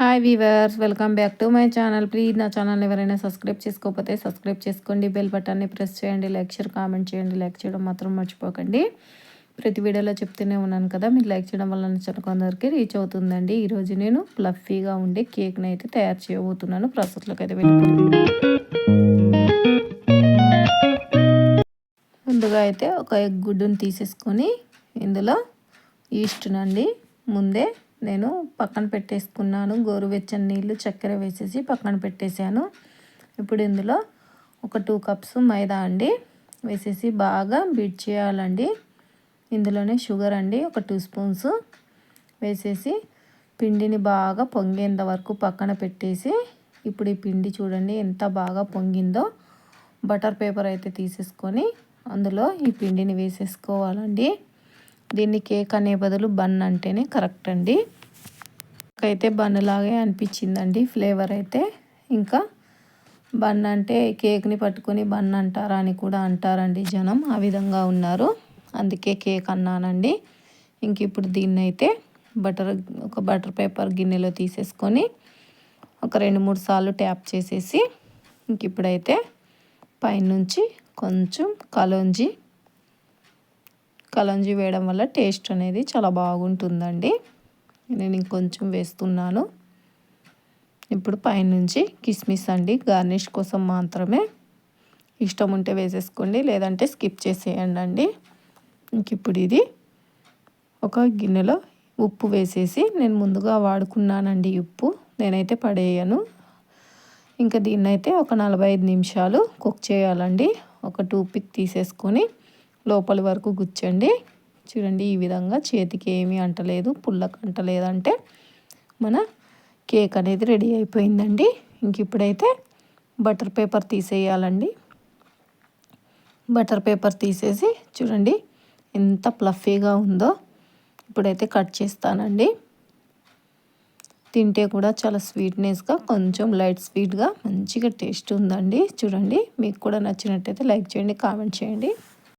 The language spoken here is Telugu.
Hi viewers welcome back to my channel please నా ఛానల్ ఎవరైనా సబ్స్క్రైబ్ చేసుకోకపోతే సబ్స్క్రైబ్ చేసుకోండి. బెల్ బటన్ని ప్రెస్ చేయండి. లైక్ షేర్ కామెంట్ చేయండి. లైక్ చేయడం మాత్రం మర్చిపోకండి. ప్రతి వీడియోలో చెప్తూనే ఉన్నాను కదా మీరు లైక్ చేయడం వల్ల నచ్చిన కొందరికి రీచ్ అవుతుందండి. ఈరోజు నేను ఫ్లఫీగా ఉండే కేక్ని అయితే తయారు చేయబోతున్నాను. ప్రాసెస్లోకి అయితే వెళ్ళిపోతున్నాను ముందుగా అయితే ఒక ఎగ్ గుడ్డుని తీసేసుకొని ఇందులో ఈస్ట్నండి ముందే నేను పక్కన పెట్టేసుకున్నాను. గోరువెచ్చని నీళ్ళు చక్కెర వేసేసి పక్కన పెట్టేశాను. ఇప్పుడు ఇందులో ఒక టూ కప్స్ మైదా అండి. వేసేసి బాగా బీట్ చేయాలండి. ఇందులోనే షుగర్ అండి ఒక టూ స్పూన్స్. వేసేసి పిండిని బాగా పొంగేంత వరకు పక్కన పెట్టేసి ఇప్పుడు ఈ పిండి చూడండి ఎంత బాగా పొంగిందో. బటర్ పేపర్ అయితే తీసేసుకొని అందులో ఈ పిండిని వేసేసుకోవాలండి. దీన్ని కేక్ అనే బదులు బన్ అంటేనే కరెక్ట్ అండి. అయితే బన్ లాగే అనిపించిందండి ఫ్లేవర్ అయితే. ఇంకా బన్ అంటే కేక్ని పట్టుకొని బన్ అంటారా అని కూడా అంటారండి జనం ఆ విధంగా ఉన్నారు. అందుకే కేక్ అన్నానండి. ఇంక ఇప్పుడు దీన్ని అయితే బటర్ ఒక బటర్ పేపర్ గిన్నెలో తీసేసుకొని ఒక రెండు మూడు సార్లు ట్యాప్ చేసేసి ఇంక ఇప్పుడైతే పైనుంచి కొంచెం కలోంజి కలంజీ వేయడం వల్ల టేస్ట్ అనేది చాలా బాగుంటుందండి. నేను ఇంకొంచెం వేస్తున్నాను. ఇప్పుడు పైనుంచి కిస్మిస్ అండి గార్నిష్ కోసం మాత్రమే ఇష్టం ఉంటే వేసేసుకోండి లేదంటే స్కిప్ చేసేయండి అండి ఇంక ఇప్పుడు ఇది ఒక గిన్నెలో ఉప్పు వేసేసి నేను ముందుగా వాడుకున్నానండి ఉప్పు. నేనైతే పడేయను. ఇంకా దీన్నైతే ఒక నలభై ఐదు నిమిషాలు కుక్ చేయాలండి. ఒక టూ పిక్ తీసేసుకొని లోపలి వరకు గుచ్చండి. చూడండి ఈ విధంగా చేతికి ఏమీ అంటలేదు పుల్లకు అంటలేదంటే మన కేక్ అనేది రెడీ అయిపోయిందండి. ఇంక ఇప్పుడైతే బటర్ పేపర్ తీసేయాలండి. బటర్ పేపర్ తీసేసి చూడండి ఎంత ప్లఫీగా ఉందో ఇప్పుడైతే కట్ చేస్తానండి. తింటే కూడా చాలా స్వీట్నెస్గా కొంచెం లైట్ స్వీట్గా మంచిగా టేస్ట్ ఉందండి. చూడండి మీకు కూడా నచ్చినట్టయితే లైక్ చేయండి కామెంట్ చేయండి.